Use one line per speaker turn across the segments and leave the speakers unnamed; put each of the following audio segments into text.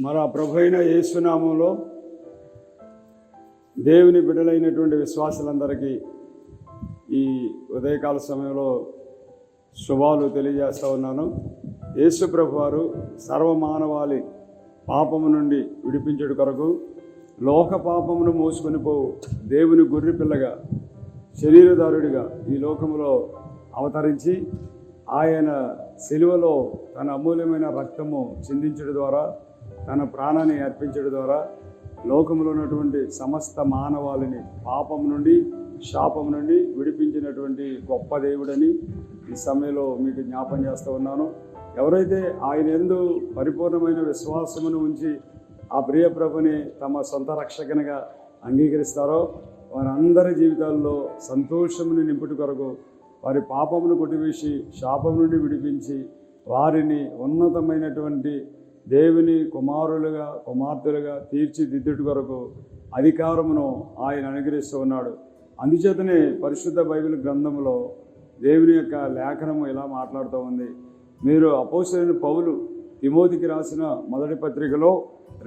మన ప్రభు అయిన యేసునామంలో దేవుని బిడ్డలైనటువంటి విశ్వాసులందరికీ ఈ ఉదయకాల సమయంలో శుభాలు తెలియజేస్తూ ఉన్నాను. యేసు ప్రభు వారు సర్వమానవాళి పాపము నుండి విడిపించడు కొరకు లోక పాపమును మోసుకొని పోవు దేవుని గొర్రె పిల్లగా శరీరదారుడిగా ఈ లోకములో అవతరించి ఆయన సెలువలో తన అమూల్యమైన రక్తము చిందించడం ద్వారా తన ప్రాణాన్ని అర్పించడం ద్వారా లోకంలో ఉన్నటువంటి సమస్త మానవాళిని పాపం నుండి శాపం నుండి విడిపించినటువంటి గొప్ప దేవుడని ఈ సమయంలో మీకు జ్ఞాపం చేస్తూ ఉన్నాను. ఎవరైతే ఆయన ఎందు పరిపూర్ణమైన విశ్వాసమును ఉంచి ఆ ప్రియ ప్రభుని తమ సొంత రక్షకనిగా అంగీకరిస్తారో వారందరి జీవితాల్లో సంతోషముని నింపుటి కొరకు వారి పాపమును కొట్టివేసి శాపం నుండి విడిపించి వారిని ఉన్నతమైనటువంటి దేవుని కుమారులుగా కుమార్తెలుగా తీర్చిదిద్దుటి కొరకు అధికారమును ఆయన అనుగ్రహిస్తూ ఉన్నాడు. అందుచేతనే పరిశుద్ధ బైబిల్ గ్రంథంలో దేవుని యొక్క లేఖనము ఇలా మాట్లాడుతూ ఉంది. మీరు అపోసరైన పౌలు తిమోతికి రాసిన మొదటి పత్రికలో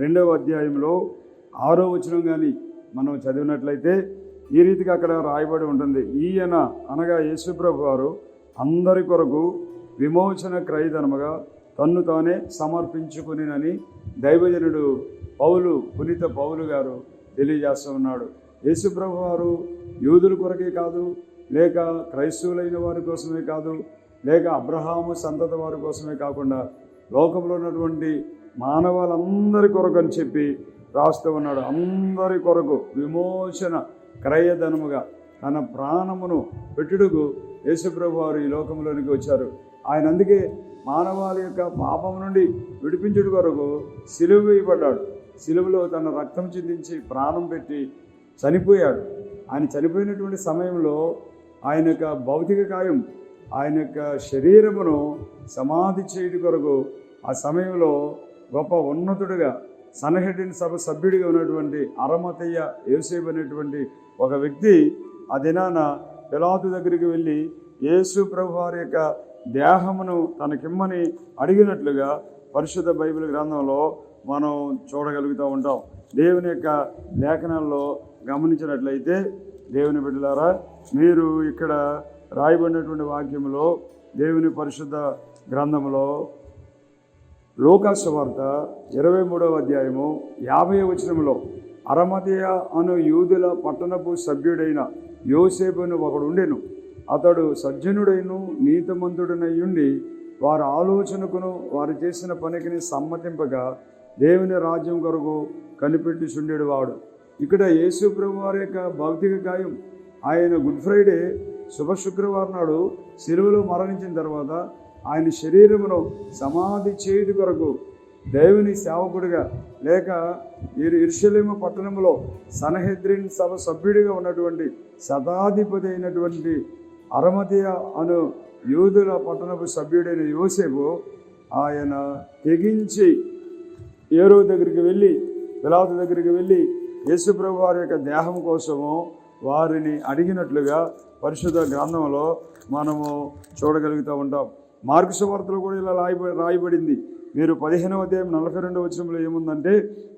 రెండవ అధ్యాయంలో ఆరో వచనం కానీ మనం చదివినట్లయితే ఈ రీతిగా అక్కడ రాయబడి ఉంటుంది. ఈయన అనగా యేసుప్రభు వారు అందరి కొరకు విమోచన క్రయధనముగా తన్ను తానే సమర్పించుకునినని దైవజనుడు పౌలు పునీత పౌలు గారు తెలియజేస్తూ ఉన్నాడు. యేసుప్రభు వారు యూదుల కొరకే కాదు లేక క్రైస్తవులైన వారి కోసమే కాదు లేక అబ్రహాము సంతత వారి కోసమే కాకుండా లోకంలో ఉన్నటువంటి మానవాళ్ళందరి కొరకు అని చెప్పి రాస్తూ ఉన్నాడు. అందరి కొరకు విమోచన క్రయధనముగా తన ప్రాణమును పెట్టుడుకు యేసుప్రభు వారు ఈ లోకంలోనికి వచ్చారు. ఆయన అందుకే మానవాళి యొక్క పాపం నుండి విడిపించుడు కొరకు సిలువ వేయబడ్డాడు. సిలువలో తన రక్తం చిందించి ప్రాణం పెట్టి చనిపోయాడు. ఆయన చనిపోయినటువంటి సమయంలో ఆయన యొక్క భౌతిక కాయం ఆయన యొక్క శరీరమును సమాధి చేయడం కొరకు ఆ సమయంలో గొప్ప ఉన్నతుడిగా సనహెడ్డిన్ సభ సభ్యుడిగా ఉన్నటువంటి అరమతయ్య ఏసేపు అనేటువంటి ఒక వ్యక్తి ఆ దినాన పిలాతు దగ్గరికి వెళ్ళి యేసు ప్రభు వారి యొక్క దేహమును తనకిమ్మని అడిగినట్లుగా పరిశుద్ధ బైబిల్ గ్రంథంలో మనం చూడగలుగుతూ ఉంటాం. దేవుని యొక్క లేఖనాల్లో గమనించినట్లయితే దేవుని బిడ్డలారా మీరు ఇక్కడ రాయబడినటువంటి వాక్యంలో దేవుని పరిశుద్ధ గ్రంథంలో లోకాసు వార్త ఇరవై మూడవ అధ్యాయము యాభై వచనంలో అరమదయ అను యూదుల పట్టణపు సభ్యుడైన యోసేపును ఒకడు ఉండెను. అతడు సజ్జనుడైన నీతిమంతుడనయ్యుండి వారి ఆలోచనకును వారు చేసిన పనికిని సమ్మతింపగా దేవుని రాజ్యం కొరకు కనిపెట్టి చుండేడు వాడు. ఇక్కడ యేసు ప్రభు వారి యొక్క భౌతిక గాయం. ఆయన గుడ్ ఫ్రైడే శుభ శుక్రవారం నాడు సిలువలో మరణించిన తర్వాత ఆయన శరీరమును సమాధి చేయుడి కొరకు దేవుని సేవకుడిగా లేక ఇరు ఇర్షలేమ పట్టణంలో సనహెద్రిన్ సభ సభ్యుడిగా ఉన్నటువంటి శతాధిపతి అయినటువంటి అరమతియ అను యూదుల పట్టణపు సభ్యుడైన యోసేపు ఆయన తెగించి ఏరో దగ్గరికి వెళ్ళి పిలాతు దగ్గరికి వెళ్ళి యేసుప్రభు వారి యొక్క దేహం కోసము వారిని అడిగినట్లుగా పరిశుద్ధ గ్రంథంలో మనము చూడగలుగుతూ ఉంటాం. మార్కు సువార్తలో కూడా ఇలా రాయబడి రాయబడింది. మీరు పదిహేనవ అధ్యాయం నలభై రెండవ వచనంలో ఏముందంటే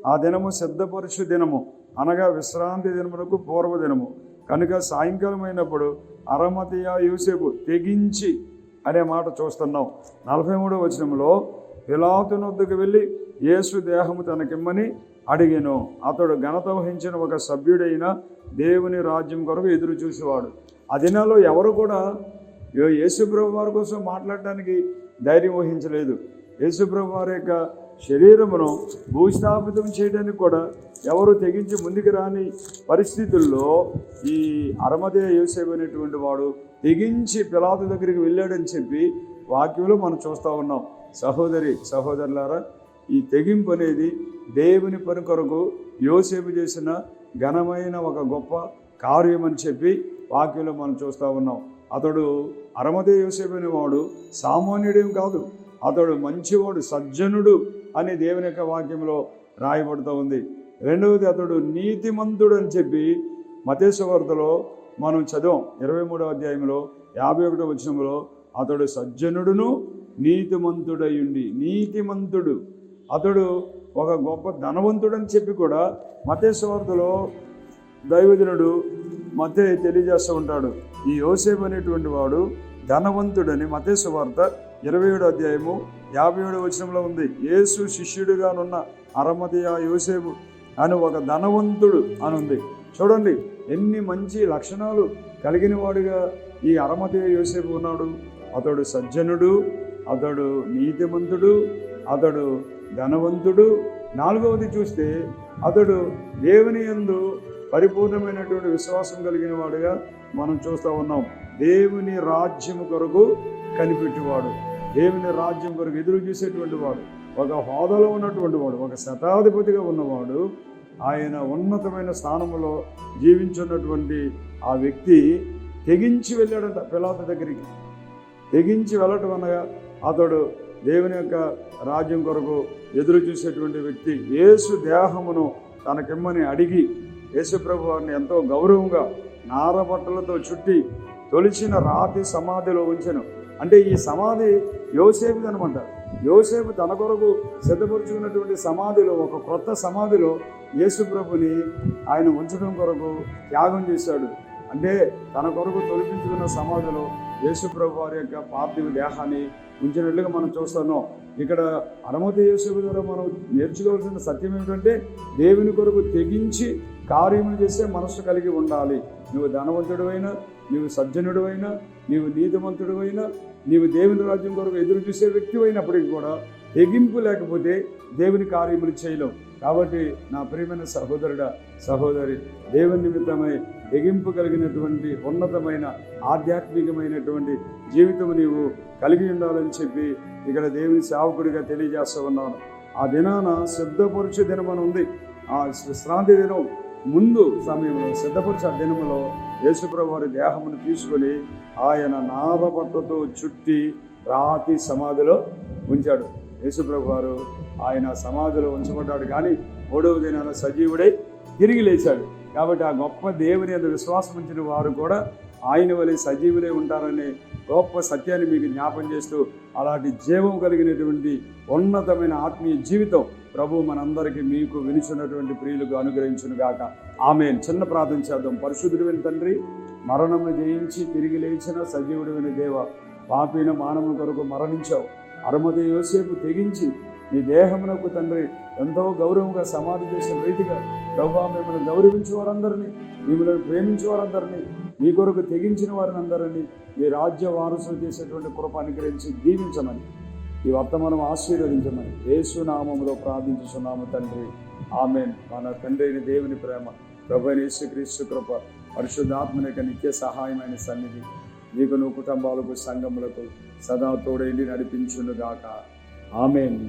ఆ దినము సిద్ధపరుషు దినము అనగా విశ్రాంతి దినమునకు పూర్వ దినము. కనుక సాయంకాలం అయినప్పుడు అరమతియా యూసేపు తెగించి అనే మాట చూస్తున్నాం. నలభై మూడో వచనంలో పిలాతునొద్దుకు వెళ్ళి యేసు దేహము తనకిమ్మని అడిగాను. అతడు ఘనత వహించిన ఒక సభ్యుడైన దేవుని రాజ్యం కొరకు ఎదురు చూసేవాడు. ఆ దినాల్లో ఎవరు కూడా యో- యేసుప్రభు వారి కోసం మాట్లాడటానికి ధైర్యం వహించలేదు. యేసుప్రభు వారి యొక్క శరీరమును భూస్థాపితం చేయడానికి కూడా ఎవరు తెగించి ముందుకు రాని పరిస్థితుల్లో ఈ అరమదే యోసేపు అనేటువంటి వాడు తెగించి పిలాతు దగ్గరికి వెళ్ళాడని చెప్పి వాక్యంలో మనం చూస్తూ ఉన్నాం. సహోదరి సహోదరులారా ఈ తెగింపు అనేది దేవుని పని కొరకు యోసేపు చేసిన ఘనమైన ఒక గొప్ప కార్యం అని చెప్పి వాక్యంలో మనం చూస్తూ ఉన్నాం. అతడు అరమదే యోసేపు అనేవాడు సామాన్యుడేం కాదు. అతడు మంచివాడు సజ్జనుడు అని దేవుని యొక్క వాక్యంలో రాయబడుతూ ఉంది. రెండవది అతడు నీతిమంతుడు అని చెప్పి మతేశ్వార్తలో మనం చదివాం. ఇరవై మూడవ అధ్యాయంలో యాభై ఒకటో వచనంలో అతడు సజ్జనుడును నీతిమంతుడయుండి నీతిమంతుడు. అతడు ఒక గొప్ప ధనవంతుడని చెప్పి కూడా మతేశ్వార్తలో దైవజనుడు మతే తెలియజేస్తూ ఉంటాడు. ఈ యోసేపు అనేటువంటి వాడు ధనవంతుడని మతేశ్వార్త ఇరవై ఏడు అధ్యాయము యాభై ఏడు వచనంలో ఉంది యేసు శిష్యుడిగానున్న అరమతియ యోసేపు అని ఒక ధనవంతుడు అని ఉంది చూడండి ఎన్ని మంచి లక్షణాలు కలిగిన వాడుగా ఈ అరమతియ యోసేపు ఉన్నాడు. అతడు సజ్జనుడు అతడు నీతిమంతుడు అతడు ధనవంతుడు. నాలుగవది చూస్తే అతడు దేవుని యందు పరిపూర్ణమైనటువంటి విశ్వాసం కలిగిన వాడుగా మనం చూస్తూ ఉన్నాం. దేవుని రాజ్యము కొరకు కనిపెట్టేవాడు దేవుని రాజ్యం కొరకు ఎదురు చూసేటువంటి వాడు. ఒక హోదాలో ఉన్నటువంటి వాడు ఒక శతాధిపతిగా ఉన్నవాడు. ఆయన ఉన్నతమైన స్థానంలో జీవించున్నటువంటి ఆ వ్యక్తి తెగించి వెళ్ళాడట పిలాత దగ్గరికి. తెగించి వెళ్ళటం అనగా అతడు దేవుని యొక్క రాజ్యం కొరకు ఎదురు చూసేటువంటి వ్యక్తి యేసు దేహమును తనకిమ్మని అడిగి యేసుప్రభు వారిని ఎంతో గౌరవంగా నారబట్టలతో చుట్టి తొలిచిన రాతి సమాధిలో ఉంచను. అంటే ఈ సమాధి యోసేపుది అనమాట యోసేపు తన కొరకు సిద్ధపరుచుకున్నటువంటి సమాధిలో ఒక క్రొత్త సమాధిలో యేసుప్రభుని ఆయన ఉంచడం కొరకు త్యాగం చేశాడు. అంటే తన కొరకు తొలగించుకున్న సమాధిలో యేసుప్రభు వారి యొక్క పార్థివ దేహాన్ని ఉంచినట్లుగా మనం చూస్తున్నాం. ఇక్కడ అనుమతి యేసు ద్వారా మనం నేర్చుకోవాల్సిన సత్యం ఏమిటంటే దేవుని కొరకు తెగించి కార్యములు చేసే మనస్సు కలిగి ఉండాలి. నువ్వు ధనవంతుడు అయినా నీవు సజ్జనుడు అయినా నీవు నీతిమంతుడు అయినా నీవు దేవుని రాజ్యం కొరకు ఎదురు చూసే వ్యక్తి అయినప్పటికీ కూడా తెగింపు లేకపోతే దేవుని కార్యములు చేయలేం కాబట్టి నా ప్రియమైన సహోదరుడ సహోదరి దేవుని నిమిత్తమై తెగింపు కలిగినటువంటి ఉన్నతమైన ఆధ్యాత్మికమైనటువంటి జీవితం నీవు కలిగి ఉండాలని చెప్పి ఇక్కడ దేవుని సేవకుడిగా తెలియజేస్తూ ఉన్నాను. ఆ దినాన శుద్ధపరుచు దినం అని ఉంది ఆ విశ్రాంతి దినం. ముందు సమయంలో సిద్ధపరిచే దినములో యేసుప్రభు వారి దేహమును తీసుకొని ఆయన నారపట్టతో చుట్టి రాతి సమాధిలో ఉంచాడు. యేసుప్రభు వారు ఆయన సమాధిలో ఉంచబడ్డాడు కానీ మూడవ దినాన సజీవుడై తిరిగి లేచాడు. కాబట్టి ఆ గొప్ప దేవుని అందు విశ్వాసం ఉంచిన వారు కూడా ఆయన వలె సజీవులే ఉంటారనే గొప్ప సత్యాన్ని మీకు జ్ఞాపం చేస్తూ అలాంటి జీవం కలిగినటువంటి ఉన్నతమైన ఆత్మీయ జీవితం ప్రభు మనందరికీ మీకు వినిచున్నటువంటి ప్రియులకు అనుగ్రహించును గాక ఆమె చిన్న ప్రార్థన చేద్దాం. పరిశుద్ధుడివైన తండ్రి మరణము జయించి తిరిగి లేచిన సజీవుడివైన దేవ పాపిన మానవుల కొరకు మరణించావు. అరమతి యోసేపు తెగించి నీ దేహమునకు తండ్రి ఎంతో గౌరవంగా సమాధి చేసిన రీతిగా ప్రభు మిమ్మల్ని గౌరవించే వారందరినీ మిమ్మల్ని ప్రేమించే వారందరినీ మీ కొరకు తెగించిన వారిని అందరినీ మీ రాజ్య వారసులు చేసేటువంటి కృప అనుగ్రహించి దీవించమని ఈ వర్తమానం ఆశీర్వదించమని యేసునామంలో నామములో తండ్రి. ఆమెన్. మన తండ్రి అయిన దేవుని ప్రేమ ప్రభు యేసుక్రీస్తు కృప పరిశుద్ధాత్మని యొక్క నిత్య సహాయమైన సన్నిధి నీకు నువ్వు కుటుంబాలకు సంఘములకు సదా తోడైండి నడిపించును గాక ఆమెన్.